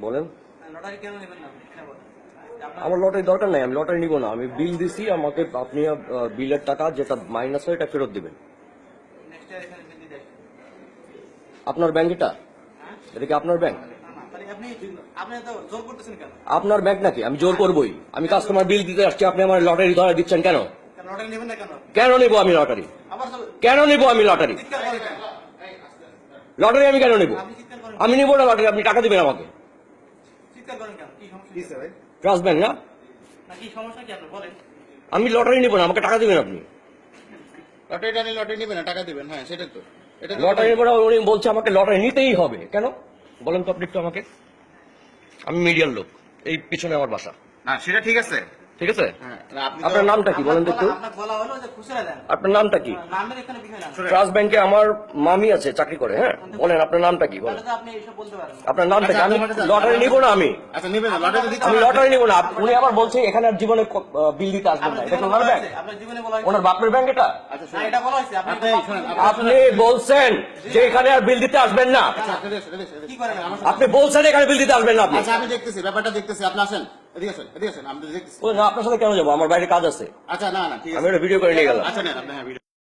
বলেন? এটা বলেন। আমার লটারি দরকার নাই আমি লটারি নিব না। আমি বিল দিছি আমাকে আপনি বিলের টাকা যেটা মাইনাস হয় এটা ফেরত দিবেন। আপনার ব্যাংক এটা? হ্যাঁ? এটা কি আপনার ব্যাংক আপনার ব্যাংক নাকি? আমি জোর করবই। আমি কাস্টমার বিল দিতে আসছি আপনি আমার লটারি ধরা দিচ্ছেন কেন? কেন নিব আমি লটারি? কেন নিব আমি লটারি? লটারি আমি কেন নিব? আমি নিব না লটারি আপনি টাকা দিবেন আমাকে চিৎকার করেন কেন কি সমস্যা কি? ট্রাস্ট ব্যাংক না? না কি সমস্যা কি আপনার বলেন। আমি লটারি নিব না আমাকে টাকা দেবেন আপনি। লটারিটা নিয়ে লটারি নেবেন না টাকা দিবেন হ্যাঁ সেটাই তো। এটা লটারি নিব না উনি বলছে আমাকে লটারি নিতেই হবে। কেন? বলেন তো আপনি একটু আমাকে। আমি মিডিয়ার লোক এই পিছনে আমার বাসা। না সেটা ঠিক আছে। ঠিক আছে? হ্যাঁ আপনার নামটা কি? বলেন তো একটু। আপনার বলা হলো যে খুচরা দেন। আপনার নামটা কি? না ট্রাস্ট ব্যাংকে আমার মামি আছে চাকরি করে হ্যাঁ? বলেন আপনার নামটা কি? বলেন। আপনার নামটা কি? আমি আচ্ছা, লটারি নিব না আমি। আচ্ছা নেবেন না লটারি দিচ্ছেন আমি লটারি নিব না। উনি আবার বলছে এখানে আর জীবনে বিল দিতে আসবেন না। এটা ওনার ব্যাংক। ওনার বাপের ব্যাংক এটা। আচ্ছা আপনি বলছেন যে এখানে আর বিল দিতে আসবেন না। আচ্ছা আপনি? বলছেন এখানে বিল দিতে আসবেন না আপনি। আচ্ছা আমি দেখতেছি ব্যাপারটা দেখতেছি। আপনি আসেন। এদিকে আসেন এদিকে আসেন আমি দেখতেছি। বললেন, না, আপনার সাথে কেন যাব? আমার বাইরে কাজ আছে। আচ্ছা না না ঠিক আমি আছে। একটা ভিডিও করে নিয়ে গেলাম। আচ্ছা না আপনি হ্যাঁ